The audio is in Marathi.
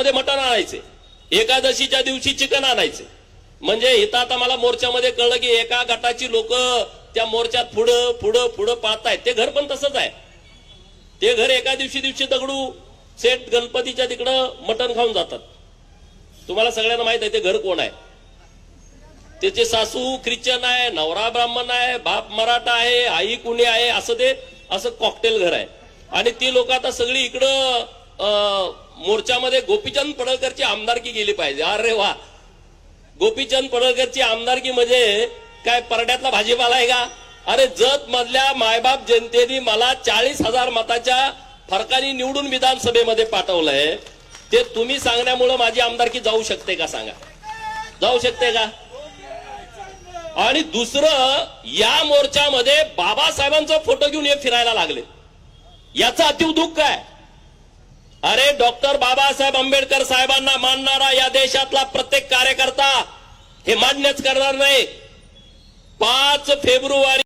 मोर्चामध्ये मटण आणायचे. एकादशीच्या दिवशी चिकन आणायचे. म्हणजे इथं आता मला मोर्चामध्ये कळलं की एका गटाची लोक त्या मोर्चात पुढं पुढं पुढं पाहतायत. ते घर पण तसंच आहे. ते घर एका दिवशी दिवशी दगडू सेट गणपतीच्या तिकडं मटण खाऊन जातात. तुम्हाला सगळ्यांना माहीत आहे ते घर कोण आहे. त्याचे सासू ख्रिश्चन आहे नवरा ब्राह्मण आहे बाप मराठा आहे आई कुणी आहे असं ते असं कॉकटेल घर आहे. आणि ती लोक आता सगळी इकडं मोर्चामध्ये गोपीचंद पडळकरची आमदारकी गेली पाहिजे. अरे वा. गोपीचंद पडळकरची आमदारकी म्हणजे काय परड्यातला भाजीपाला आहे का? अरे जत मधल्या मायबाप जनतेने मला चाळीस हजार मताच्या फरकाने निवडून विधानसभेमध्ये पाठवलंय. ते तुम्ही सांगण्यामुळं माझी आमदारकी जाऊ शकते का सांगा? जाऊ शकते का? आणि दुसरं या मोर्चामध्ये बाबासाहेबांचा फोटो घेऊन हे फिरायला लागले. याचं अतिव दुःख आहे अरे डॉक्टर बाबासाहेब आंबेडकर साहेबांना मानणारा या देशातला प्रत्येक कार्यकर्ता हे मान्यच करणार नाही. पाच फेब्रुवारी